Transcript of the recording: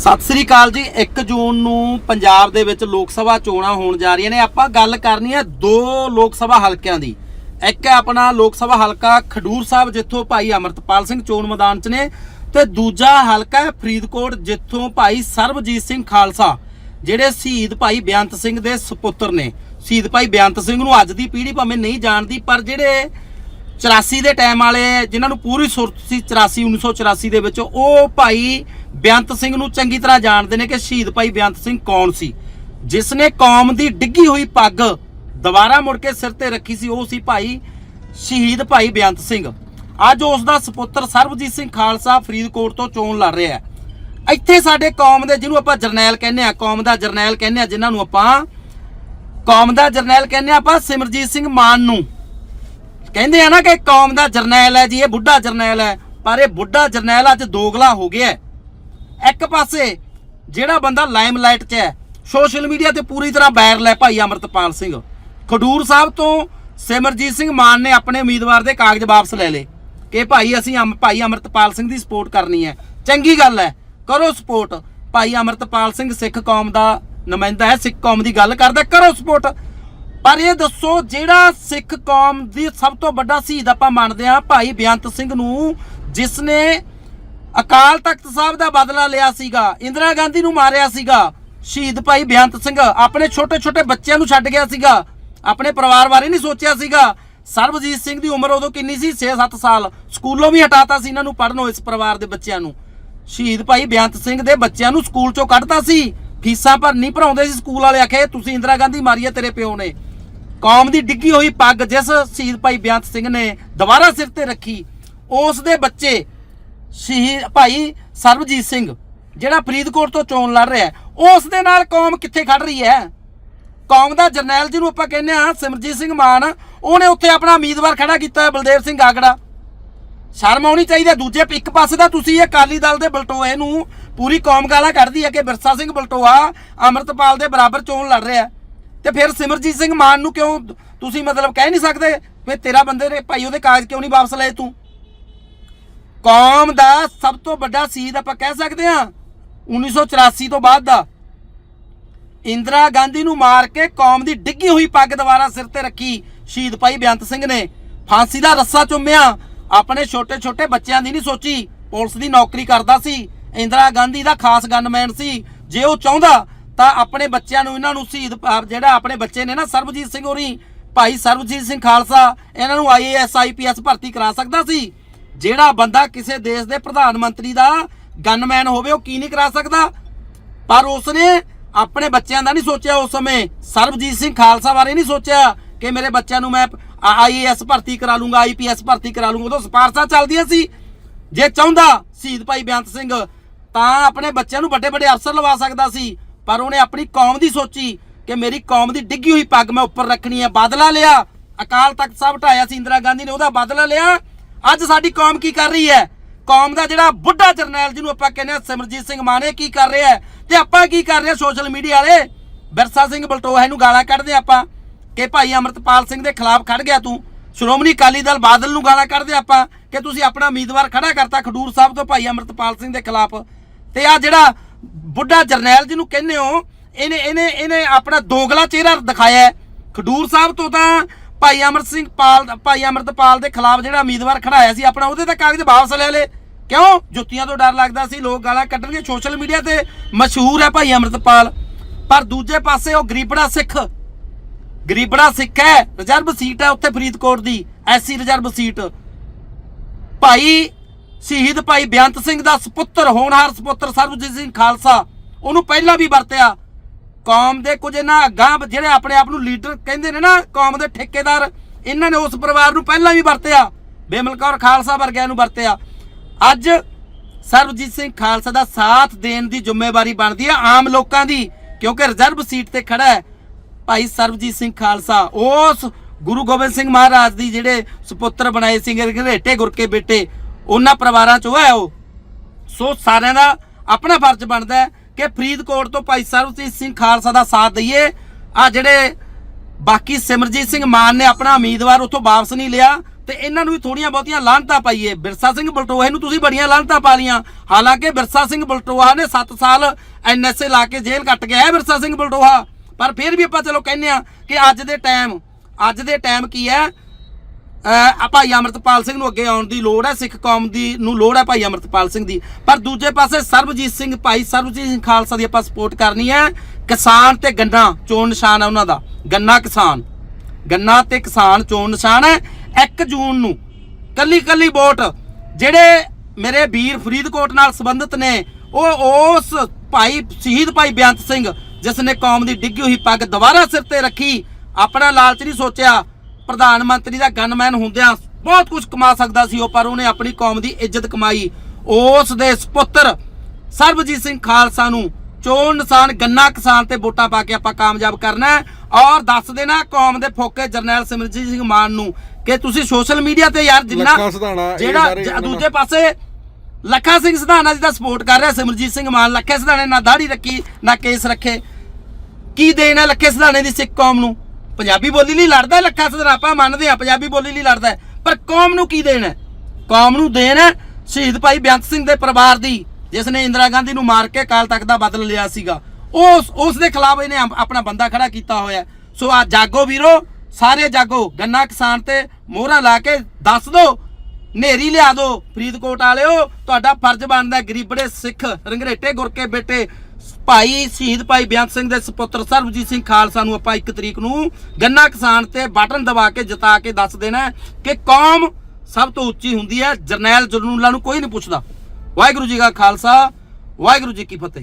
ਸਤਿ ਸ੍ਰੀ ਅਕਾਲ ਜੀ। 1 ਜੂਨ ਨੂੰ ਪੰਜਾਬ ਦੇ ਵਿੱਚ ਲੋਕ ਸਭਾ ਚੋਣਾਂ ਹੋਣ ਜਾ ਰਹੀਆਂ ਨੇ। ਆਪਾਂ ਗੱਲ ਕਰਨੀ ਹੈ ਦੋ ਲੋਕ ਸਭਾ ਹਲਕਿਆਂ ਦੀ। ਇੱਕ ਹੈ ਆਪਣਾ ਲੋਕ ਸਭਾ ਹਲਕਾ ਖਡੂਰ ਸਾਹਿਬ, ਜਿੱਥੋਂ ਭਾਈ ਅਮਰਤਪਾਲ ਸਿੰਘ ਚੋਣ ਮੈਦਾਨ 'ਚ ਨੇ ਤੇ ਦੂਜਾ ਹਲਕਾ ਹੈ ਫਰੀਦਕੋਟ, ਜਿੱਥੋਂ ਭਾਈ ਸਰਬਜੀਤ ਸਿੰਘ ਖਾਲਸਾ, ਜਿਹੜੇ ਸ਼ਹੀਦ ਭਾਈ ਬੇਅੰਤ ਸਿੰਘ ਦੇ ਸੁਪੁੱਤਰ ਨੇ। ਸ਼ਹੀਦ ਭਾਈ ਬੇਅੰਤ ਸਿੰਘ ਨੂੰ ਅੱਜ ਦੀ ਪੀੜ੍ਹੀ ਭਾਵੇਂ ਨਹੀਂ ਜਾਣਦੀ, ਪਰ ਜਿਹੜੇ 84 ਦੇ ਟਾਈਮ ਵਾਲੇ, ਜਿਨ੍ਹਾਂ ਨੂੰ ਪੂਰੀ ਸੁਰਤ ਸੀ 84 1984 ਦੇ ਵਿੱਚ, ਉਹ ਭਾਈ ਬੇਅੰਤ ਸਿੰਘ ਨੂੰ ਚੰਗੀ ਤਰ੍ਹਾਂ ਜਾਣਦੇ ਨੇ ਕਿ ਸ਼ਹੀਦ ਭਾਈ ਬੇਅੰਤ ਸਿੰਘ ਕੌਣ ਸੀ। ਜਿਸ ਨੇ ਕੌਮ ਦੀ ਡਿੱਗੀ ਹੋਈ ਪੱਗ ਦੁਬਾਰਾ ਮੁੜ ਕੇ ਸਿਰ ਤੇ ਰੱਖੀ ਸੀ, ਉਹ ਸੀ ਭਾਈ ਸ਼ਹੀਦ ਭਾਈ ਬੇਅੰਤ ਸਿੰਘ। ਅੱਜ ਉਸ ਦਾ ਸੁਪੁੱਤਰ ਸਰਬਜੀਤ ਸਿੰਘ ਖਾਲਸਾ ਫਰੀਦਕੋਟ ਤੋਂ ਚੋਣ ਲੜ ਰਿਹਾ ਹੈ। ਇੱਥੇ ਸਾਡੇ ਕੌਮ ਦੇ ਜਿਹਨੂੰ ਆਪਾਂ ਜਰਨੈਲ ਕਹਿੰਦੇ ਆ ਕੌਮ ਦਾ ਜਰਨੈਲ ਕਹਿੰਦੇ ਆ ਜਿਨ੍ਹਾਂ ਨੂੰ ਆਪਾਂ ਕੌਮ ਦਾ ਜਰਨੈਲ ਕਹਿੰਦੇ ਆ ਆਪਾਂ ਸਿਮਰਜੀਤ ਸਿੰਘ ਮਾਨ ਨੂੰ। ਕਹਿੰਦੇ ਆ ਨਾ ਕਿ ਕੌਮ ਦਾ ਜਰਨੈਲ ਹੈ ਜੀ, ਇਹ ਬੁੱਢਾ ਜਰਨੈਲ ਹੈ, ਪਰ ਇਹ ਬੁੱਢਾ ਜਰਨੈਲ ਅੱਜ ਦੋਗਲਾ ਹੋ ਗਿਆ ਇੱਕ ਪਾਸੇ ਜਿਹੜਾ ਬੰਦਾ ਲਾਈਮਲਾਈਟ 'ਚ ਹੈ, ਸੋਸ਼ਲ ਮੀਡੀਆ ਤੇ ਪੂਰੀ ਤਰ੍ਹਾਂ ਵਾਇਰਲ ਹੈ ਭਾਈ ਅਮਰਤਪਾਲ ਸਿੰਘ। ਖਡੂਰ ਸਾਹਿਬ ਤੋਂ ਸਿਮਰਜੀਤ ਸਿੰਘ ਮਾਨ ਨੇ ਆਪਣੇ ਉਮੀਦਵਾਰ ਦੇ ਕਾਗਜ਼ ਵਾਪਸ ਲੈ ਲਏ ਕਿ ਭਾਈ ਅਸੀਂ ਅਮ- ਭਾਈ ਅਮਰਤਪਾਲ ਸਿੰਘ ਦੀ ਸਪੋਰਟ ਕਰਨੀ ਹੈ। ਚੰਗੀ ਗੱਲ ਹੈ, ਕਰੋ ਸਪੋਰਟ ਭਾਈ ਅਮਰਤਪਾਲ ਸਿੰਘ ਸਿੱਖ ਕੌਮ ਦਾ ਨੁਮਾਇੰਦਾ ਹੈ, ਸਿੱਖ ਕੌਮ ਦੀ ਗੱਲ ਕਰਦਾ, ਕਰੋ ਸਪੋਰਟ ਪਰ ਇਹ ਦੱਸੋ, ਜਿਹੜਾ ਸਿੱਖ ਕੌਮ ਦੀ ਸਭ ਤੋਂ ਵੱਡਾ ਸ਼ਹੀਦ ਆਪਾਂ ਮੰਨਦੇ ਹਾਂ, ਭਾਈ ਬੇਅੰਤ ਸਿੰਘ ਨੂੰ, ਜਿਸ ਨੇ ਅਕਾਲ ਤਖਤ ਸਾਹਿਬ ਦਾ ਬਦਲਾ ਲਿਆ ਸੀਗਾ, ਇੰਦਰਾ ਗਾਂਧੀ ਨੂੰ ਮਾਰਿਆ ਸੀਗਾ। ਸ਼ਹੀਦ ਭਾਈ ਬੇਅੰਤ ਸਿੰਘ ਆਪਣੇ ਛੋਟੇ ਛੋਟੇ ਬੱਚਿਆਂ ਨੂੰ ਛੱਡ ਗਿਆ ਸੀਗਾ। ਆਪਣੇ ਪਰਿਵਾਰ ਬਾਰੇ ਨਹੀਂ ਸੋਚਿਆ ਸੀਗਾ। ਸਰਬਜੀਤ ਸਿੰਘ ਦੀ ਉਮਰ ਉਦੋਂ ਕਿੰਨੀ ਸੀ? 6-7 ਸਾਲ। ਸਕੂਲੋਂ ਵੀ ਹਟਾਤਾ ਸੀ ਇਹਨਾਂ ਨੂੰ ਪੜਨੋਂ ਇਸ ਪਰਿਵਾਰ ਦੇ ਬੱਚਿਆਂ ਨੂੰ। ਸ਼ਹੀਦ ਭਾਈ ਬੇਅੰਤ ਸਿੰਘ ਦੇ ਬੱਚਿਆਂ ਨੂੰ ਸਕੂਲ ਚੋਂ ਕੱਢਤਾ ਸੀ। ਫੀਸਾਂ ਪਰ ਨਹੀਂ ਭਰਾਉਂਦੇ ਸੀ ਸਕੂਲ ਵਾਲੇ, ਆਖੇ, ਤੁਸੀਂ ਇੰਦਰਾ ਗਾਂਧੀ ਮਾਰੀ ਹੈ ਤੇਰੇ ਪਿਓ ਨੇ। ਕੌਮ ਦੀ ਡਿੱਗੀ ਹੋਈ ਪੱਗ ਜਿਸ ਸ਼ਹੀਦ ਭਾਈ ਬੇਅੰਤ ਸਿੰਘ ਨੇ ਦੁਬਾਰਾ ਸਿਰ ਤੇ ਰੱਖੀ, ਉਸ ਦੇ ਬੱਚੇ ਸ਼ਹੀਦ ਭਾਈ ਸਰਬਜੀਤ ਸਿੰਘ ਜਿਹੜਾ ਫਰੀਦਕੋਟ ਤੋਂ ਚੋਣ ਲੜ ਰਿਹਾ ਹੈ, ਉਸ ਦੇ ਨਾਲ ਕੌਮ ਕਿੱਥੇ ਖੜ ਰਹੀ ਹੈ ਕੌਮ ਦਾ ਜਰਨੈਲ ਜਿਹਨੂੰ ਆਪਾਂ ਕਹਿੰਦੇ ਆ ਸਿਮਰਜੀਤ ਸਿੰਘ ਮਾਨ ਉਹਨੇ ਉੱਥੇ ਆਪਣਾ ਉਮੀਦਵਾਰ ਖੜਾ ਕੀਤਾ ਹੈ ਬਲਦੇਵ ਸਿੰਘ ਆਗੜਾ ਸ਼ਰਮ ਆਉਣੀ ਚਾਹੀਦੀ ਹੈ। ਦੂਜੇ ਇੱਕ ਪਾਸੇ ਦਾ ਤੁਸੀਂ ਇਹ ਅਕਾਲੀ ਦਲ ਦੇ ਬਲਟੋਏ ਨੂੰ ਪੂਰੀ ਕੌਮ ਗਾਲਾਂ ਕੱਢਦੀ ਹੈ ਕਿ ਬਿਰਸਾ ਸਿੰਘ ਬਲਟੋਆ ਅਮਰਤਪਾਲ ਦੇ ਬਰਾਬਰ ਚੋਣ ਲੜ ਰਿਹਾ ਹੈ। ਤੇ ਫਿਰ ਸਿਮਰਜੀਤ ਸਿੰਘ ਮਾਨ ਨੂੰ ਕਿਉਂ ਤੁਸੀਂ ਮਤਲਬ ਕਹਿ ਨਹੀਂ ਸਕਦੇ ਵੀ ਤੇਰਾ ਬੰਦੇ ਨੇ ਭਾਈ ਉਹਦੇ ਕਾਗਜ਼ ਕਿਉਂ ਨਹੀਂ ਵਾਪਸ ਲਏ ਤੂੰ ਕੌਮ ਦਾ ਸਭ ਤੋਂ ਵੱਡਾ ਸ਼ਹੀਦ ਆਪਾਂ ਕਹਿ ਸਕਦੇ ਹਾਂ 1984 ਤੋਂ ਬਾਅਦ ਦਾ। ਇੰਦਰਾ ਗਾਂਧੀ ਨੂੰ ਮਾਰ ਕੇ ਕੌਮ ਦੀ ਡਿੱਗੀ ਹੋਈ ਪੱਗ ਦੁਬਾਰਾ ਸਿਰ ਤੇ ਰੱਖੀ ਸ਼ਹੀਦ ਭਾਈ ਬੇਅੰਤ ਸਿੰਘ ਨੇ। ਫਾਂਸੀ ਦਾ ਰੱਸਾ ਚੁੰਮਿਆ। ਆਪਣੇ ਛੋਟੇ ਛੋਟੇ ਬੱਚਿਆਂ ਦੀ ਨਹੀਂ ਸੋਚੀ। ਪੁਲਿਸ ਦੀ ਨੌਕਰੀ ਕਰਦਾ ਸੀ। ਇੰਦਰਾ ਗਾਂਧੀ ਦਾ ਖਾਸ ਗਨਮੈਨ ਸੀ। ਜੇ ਉਹ ਚਾਹੁੰਦਾ, ਤਾਂ ਆਪਣੇ ਬੱਚਿਆਂ ਨੂੰ ਇਹਨਾਂ ਨੂੰ ਸ਼ਹੀਦ ਜਿਹੜਾ ਆਪਣੇ ਬੱਚੇ ਨੇ ਨਾ, ਸਰਬਜੀਤ ਸਿੰਘ ਹੋਰੀ, ਭਾਈ ਸਰਬਜੀਤ ਸਿੰਘ ਖਾਲਸਾ, ਇਹਨਾਂ ਨੂੰ ਆਈਏਐਸ ਆਈਪੀਐਸ ਭਰਤੀ ਕਰਾ ਸਕਦਾ ਸੀ। ਜਿਹੜਾ ਬੰਦਾ ਕਿਸੇ ਦੇਸ਼ ਦੇ ਪ੍ਰਧਾਨ ਮੰਤਰੀ ਦਾ ਗਨਮੈਨ ਹੋਵੇ, ਉਹ ਕੀ ਨਹੀਂ ਕਰਾ ਸਕਦਾ? ਪਰ ਉਸਨੇ ਆਪਣੇ ਬੱਚਿਆਂ ਦਾ ਨਹੀਂ ਸੋਚਿਆ ਉਸ ਸਮੇਂ। ਸਰਬਜੀਤ ਸਿੰਘ ਖਾਲਸਾ ਬਾਰੇ ਨਹੀਂ ਸੋਚਿਆ ਕਿ ਮੇਰੇ ਬੱਚਿਆਂ ਨੂੰ ਮੈਂ ਆਈਏਐਸ ਭਰਤੀ ਕਰਾ ਲੂੰਗਾ ਆਈਪੀਐਸ ਭਰਤੀ ਕਰਾ ਲੂੰਗਾ। ਉਦੋਂ ਸਿਫਾਰਸ਼ਾਂ ਚੱਲਦੀਆਂ ਸੀ। ਜੇ ਚਾਹੁੰਦਾ ਸ਼ਹੀਦ ਭਾਈ ਬੇਅੰਤ ਸਿੰਘ, ਤਾਂ ਆਪਣੇ ਬੱਚਿਆਂ ਨੂੰ ਵੱਡੇ ਵੱਡੇ ਅਫਸਰ ਲਵਾ ਸਕਦਾ ਸੀ। ਪਰ ਉਹਨੇ ਆਪਣੀ ਕੌਮ ਦੀ ਸੋਚੀ ਕਿ ਮੇਰੀ ਕੌਮ ਦੀ ਡਿੱਗੀ ਹੋਈ ਪੱਗ ਮੈਂ ਉੱਪਰ ਰੱਖਣੀ ਹੈ। ਬਦਲਾ ਲਿਆ। ਅਕਾਲ ਤਖਤ ਸਾਹਿਬ ਢਾਇਆ ਸੀ ਇੰਦਰਾ ਗਾਂਧੀ ਨੇ, ਉਹਦਾ ਬਦਲਾ ਲਿਆ। ਅੱਜ ਸਾਡੀ ਕੌਮ ਕੀ ਕਰ ਰਹੀ ਹੈ? ਕੌਮ ਦਾ ਜਿਹੜਾ ਬੁੱਢਾ ਜਰਨੈਲ ਜਿਹਨੂੰ ਆਪਾਂ ਕਹਿੰਦੇ ਆ ਸਿਮਰਜੀਤ ਸਿੰਘ ਮਾਨੇ ਕੀ ਕਰ ਰਿਹਾ ਹੈ? ਤੇ ਆਪਾਂ ਕੀ ਕਰ ਰਹੇ ਹਾਂ ਸੋਸ਼ਲ ਮੀਡੀਆ ਵਾਲੇ? ਬਿਰਸਾ ਸਿੰਘ ਬਲਟੋਹਾ ਨੂੰ ਗਾਲਾਂ ਕੱਢਦੇ ਆਪਾਂ ਕਿ ਭਾਈ ਅਮਰਤਪਾਲ ਸਿੰਘ ਦੇ ਖਿਲਾਫ ਖੜ ਗਿਆ ਤੂੰ। ਸ਼੍ਰੋਮਣੀ ਅਕਾਲੀ ਦਲ ਬਾਦਲ ਨੂੰ ਗਾਲਾਂ ਕੱਢਦੇ ਆਪਾਂ ਕਿ ਤੁਸੀਂ ਆਪਣਾ ਉਮੀਦਵਾਰ ਖੜਾ ਕਰਤਾ ਖਡੂਰ ਸਾਹਿਬ ਤੋਂ ਭਾਈ ਅਮਰਤਪਾਲ ਸਿੰਘ ਦੇ ਖਿਲਾਫ। ਤੇ ਆ ਜਿਹੜਾ ਬੁੱਢਾ ਜਰਨੈਲ ਜਿਹਨੂੰ ਕਹਿੰਦੇ ਹੋ, ਇਹਨੇ ਇਹਨੇ ਇਹਨੇ ਆਪਣਾ ਦੋਗਲਾ ਚਿਹਰਾ ਦਿਖਾਇਆ ਖਡੂਰ ਸਾਹਿਬ ਤੋਂ ਤਾਂ ਭਾਈ ਅਮਰ ਸਿੰਘ ਪਾਲ ਭਾਈ ਅਮਰਤਪਾਲ ਦੇ ਖਿਲਾਫ ਜਿਹੜਾ ਉਮੀਦਵਾਰ ਖੜਾਇਆ ਸੀ, ਆਪਣਾ ਉਹਦੇ ਤਾਂ ਕਾਗਜ਼ ਵਾਪਸ ਲੈ ਲੇ ਕਿਉਂ? ਜੁੱਤੀਆਂ ਤੋਂ ਡਰ ਲੱਗਦਾ ਸੀ, ਲੋਕ ਗਾਲਾਂ ਕੱਢਣਗੇ। ਸੋਸ਼ਲ ਮੀਡੀਆ ਤੇ ਮਸ਼ਹੂਰ ਹੈ ਭਾਈ ਅਮਰਤਪਾਲ ਪਰ ਦੂਜੇ ਪਾਸੇ ਉਹ ਗਰੀਬੜਾ ਸਿੱਖ। ਗਰੀਬੜਾ ਸਿੱਖ ਹੈ, ਰਿਜ਼ਰਵ ਸੀਟ ਹੈ ਉੱਥੇ ਫਰੀਦਕੋਟ ਦੀ, ਐਸਸੀ ਰਿਜ਼ਰਵ ਸੀਟ। ਭਾਈ ਸ਼ਹੀਦ ਭਾਈ ਬੇਅੰਤ ਸਿੰਘ ਦਾ ਸੁਪੁੱਤਰ, ਹੋਣਹਾਰ ਸੁਪੁੱਤਰ ਸਰਬਜੀਤ ਸਿੰਘ ਖਾਲਸਾ, ਉਹਨੂੰ ਪਹਿਲਾਂ ਵੀ ਵਰਤਿਆ। ਕੌਮ ਦੇ ਕੁਝ ਇਹਨਾਂ ਅੱਗਾਂ ਜਿਹੜੇ ਆਪਣੇ ਆਪ ਨੂੰ ਲੀਡਰ ਕਹਿੰਦੇ ਨੇ ਨਾ, ਕੌਮ ਦੇ ਠੇਕੇਦਾਰ, ਇਹਨਾਂ ਨੇ ਉਸ ਪਰਿਵਾਰ ਨੂੰ ਪਹਿਲਾਂ ਵੀ ਵਰਤਿਆ। ਬੇਮਲ ਕੌਰ ਖਾਲਸਾ ਵਰਗਿਆਂ ਨੂੰ ਵਰਤਿਆ। ਅੱਜ ਸਰਬਜੀਤ ਸਿੰਘ ਖਾਲਸਾ ਦਾ ਸਾਥ ਦੇਣ ਦੀ ਜ਼ਿੰਮੇਵਾਰੀ ਬਣਦੀ ਹੈ ਆਮ ਲੋਕਾਂ ਦੀ, ਕਿਉਂਕਿ ਰਿਜ਼ਰਵ ਸੀਟ ਤੇ ਖੜਾ ਹੈ ਭਾਈ ਸਰਬਜੀਤ ਸਿੰਘ ਖਾਲਸਾ। ਉਸ ਗੁਰੂ ਗੋਬਿੰਦ ਸਿੰਘ ਮਹਾਰਾਜ ਦੀ ਜਿਹੜੇ ਸੁਪੁੱਤਰ ਬਣਾਏ ਸਿੰਘ ਘਰੇਟੇ ਗੁਰਕੇ ਬੇਟੇ, ਉਹਨਾਂ ਪਰਿਵਾਰਾਂ ਚੋਂ ਹੈ ਉਹ। ਸੋ ਸਾਰਿਆਂ ਦਾ ਆਪਣਾ ਫਰਜ਼ ਬਣਦਾ ਹੈ। ਕਿ ਫਰੀਦਕੋਟ ਤੋਂ ਭਾਈ ਸਰਬਜੀਤ ਸਿੰਘ ਖਾਲਸਾ ਦਾ ਸਾਥ ਦਈਏ। ਆ ਜਿਹੜੇ ਬਾਕੀ ਸਿਮਰਜੀਤ ਸਿੰਘ ਮਾਨ ਨੇ ਆਪਣਾ ਉਮੀਦਵਾਰ ਉੱਥੋਂ ਵਾਪਸ ਨਹੀਂ ਲਿਆ, ਤੇ ਇਹਨਾਂ ਨੂੰ ਵੀ ਥੋੜੀਆਂ ਬਹੁਤੀਆਂ ਲਾਹਨਤਾਂ ਪਾਈਏ। ਬਿਰਸਾ ਸਿੰਘ ਬਲਟੋਹਾ ਨੂੰ ਤੁਸੀਂ ਬੜੀਆਂ ਲਾਹਨਤਾਂ ਪਾ ਲੀਆਂ ਹਾਲਾਂਕਿ ਬਿਰਸਾ ਸਿੰਘ ਬਲਟੋਹਾ ਨੇ 7 ਸਾਲ ਐਨਐਸਏ ਲਾ ਕੇ ਜੇਲ੍ਹ ਕੱਟ ਗਿਆ ਹੈ ਬਿਰਸਾ ਸਿੰਘ ਬਲਟੋਹਾ ਪਰ ਫਿਰ ਵੀ ਆਪਾਂ ਚਲੋ ਕਹਿੰਦੇ ਆ ਕਿ ਅੱਜ ਦੇ ਟਾਈਮ ਅੱਜ ਦੇ ਟਾਈਮ ਕੀ ਹੈ? ਆ ਭਾਈ ਅਮਰਤਪਾਲ ਸਿੰਘ ਨੂੰ ਅੱਗੇ ਆਉਣ ਦੀ ਲੋੜ ਹੈ, ਸਿੱਖ ਕੌਮ ਦੀ ਨੂੰ ਲੋੜ ਹੈ ਭਾਈ ਅਮਰਤਪਾਲ ਸਿੰਘ ਦੀ। ਪਰ ਦੂਜੇ ਪਾਸੇ ਸਰਬਜੀਤ ਸਿੰਘ ਭਾਈ, ਸਰਬਜੀਤ ਸਿੰਘ ਖਾਲਸਾ ਦੀ ਆਪਾਂ ਸਪੋਰਟ ਕਰਨੀ ਹੈ। ਕਿਸਾਨ ਤੇ ਗੰਨਾ, ਚੋਣ ਨਿਸ਼ਾਨ ਹੈ ਉਹਨਾਂ ਦਾ। ਗੰਨਾ ਕਿਸਾਨ। ਗੰਨਾ ਤੇ ਕਿਸਾਨ ਚੋਣ ਨਿਸ਼ਾਨ ਹੈ। 1 ਜੂਨ ਨੂੰ ਕੱਲੀ ਕੱਲੀ ਵੋਟ, ਜਿਹੜੇ ਮੇਰੇ ਵੀਰ ਫਰੀਦਕੋਟ ਨਾਲ ਸੰਬੰਧਿਤ ਨੇ, ਉਹ ਉਸ ਭਾਈ, ਸ਼ਹੀਦ ਭਾਈ ਬੇਅੰਤ ਸਿੰਘ, ਜਿਸ ਨੇ ਕੌਮ ਦੀ ਡਿੱਗੀ ਹੋਈ ਪੱਗ ਦੁਬਾਰਾ ਸਿਰ ਤੇ ਰੱਖੀ, ਆਪਣਾ ਲਾਲਚ ਨਹੀਂ ਸੋਚਿਆ। ਪ੍ਰਧਾਨ ਮੰਤਰੀ ਦਾ ਗਨਮੈਨ ਹੁੰਦਿਆਂ ਬਹੁਤ ਕੁਝ ਕਮਾ ਸਕਦਾ ਸੀ ਉਹ ਪਰ ਉਹਨੇ ਆਪਣੀ ਕੌਮ ਦੀ ਇੱਜ਼ਤ ਕਮਾਈ। ਉਸ ਦੇ ਸੁਪੁੱਤਰ ਸਰਬਜੀਤ ਸਿੰਘ ਖਾਲਸਾ ਨੂੰ ਚੋਣ ਨਿਸ਼ਾਨ ਗੰਨਾ ਕਿਸਾਨ ਤੇ ਵੋਟਾਂ ਪਾ ਕੇ ਆਪਾਂ ਕਾਮਯਾਬ ਕਰਨਾ ਔਰ ਦੱਸ ਦੇਣਾ ਕੌਮ ਦੇ ਫੋਕੇ ਜਰਨੈਲ ਸਿਮਰਜੀਤ ਸਿੰਘ ਮਾਨ ਨੂੰ ਕਿ ਤੁਸੀਂ ਸੋਸ਼ਲ ਮੀਡੀਆ ਤੇ ਯਾਰ ਜਿੰਨਾ ਜਿਹੜਾ ਦੂਜੇ ਪਾਸੇ ਲੱਖਾ ਸਿੰਘ ਸਿਧਾਣਾ ਜੀ ਦਾ ਸਪੋਰਟ ਕਰ ਰਿਹਾ ਸਿਮਰਜੀਤ ਸਿੰਘ ਮਾਨ ਲੱਖੇ ਸਿਧਾਣੇ ਨਾ ਦਾੜੀ ਰੱਖੀ ਨਾ ਕੇਸ ਰੱਖੇ। ਕੀ ਦੇਣ ਲੱਖੇ ਸਿਧਾਣੇ ਦੀ ਸਿੱਖ ਕੌਮ ਨੂੰ? ਪੰਜਾਬੀ ਬੋਲੀ ਲਈ ਲੜਦਾ ਹੈ, ਲੱਖਾ ਸਿਧਾਣਾ ਆਪਾਂ ਮੰਨਦੇ ਆ ਪੰਜਾਬੀ ਬੋਲੀ ਲਈ ਲੜਦਾ ਪਰ ਕੌਮ ਨੂੰ ਕੀ ਦੇਣਾ ਕੌਮ ਨੂੰ ਦੇਣਾ ਸ਼ਹੀਦ ਭਾਈ ਬੇਅੰਤ ਸਿੰਘ ਦੇ ਪਰਿਵਾਰ ਦੀ, ਜਿਸ ਨੇ ਇੰਦਰਾ ਗਾਂਧੀ ਨੂੰ ਮਾਰ ਕੇ ਕਾਲ ਤੱਕ ਦਾ ਬਦਲ ਲਿਆ ਸੀਗਾ। ਉਸ ਉਸ ਦੇ ਖਿਲਾਫ ਇਹਨੇ ਆਪਣਾ ਬੰਦਾ ਖੜਾ ਕੀਤਾ ਹੋਇਆ ਸੋ ਆ ਜਾਗੋ ਵੀਰੋ, ਸਾਰੇ ਜਾਗੋ, ਗੰਨਾ ਕਿਸਾਨ ਤੇ ਮੋਹਰਾ ਲਾ ਕੇ ਦੱਸ ਦਿਓ ਨੇਰੀ ਲਿਆ ਦਿਓ ਫਰੀਦਕੋਟ ਵਾਲਿਓ, ਤੁਹਾਡਾ ਫਰਜ਼ ਬਣਦਾ ਗਰੀਬੜੇ ਸਿੱਖ, ਰੰਗਰੇਟੇ ਗੁਰਕੇ ਬੇਟੇ ਭਾਈ ਸ਼ਹੀਦ ਭਾਈ ਬੇਅੰਤ ਸਿੰਘ ਦੇ ਸੁਪੁੱਤਰ ਸਰਬਜੀਤ ਸਿੰਘ ਖਾਲਸਾ ਨੂੰ ਆਪਾਂ 1 ਤਰੀਕ ਨੂੰ ਗੰਨਾ ਕਿਸਾਨ ਤੇ ਬਟਨ ਦਬਾ ਕੇ ਜਿਤਾ ਕੇ ਦੱਸ ਦੇਣਾ ਕਿ ਕੌਮ ਸਭ ਤੋਂ ਉੱਚੀ ਹੁੰਦੀ ਹੈ, ਜਰਨੈਲ ਜਰਨੂਲਾ ਨੂੰ ਕੋਈ ਨਹੀਂ ਪੁੱਛਦਾ। ਵਾਹਿਗੁਰੂ ਜੀ ਕਾ ਖਾਲਸਾ, ਵਾਹਿਗੁਰੂ ਜੀ ਕੀ ਫਤਿਹ।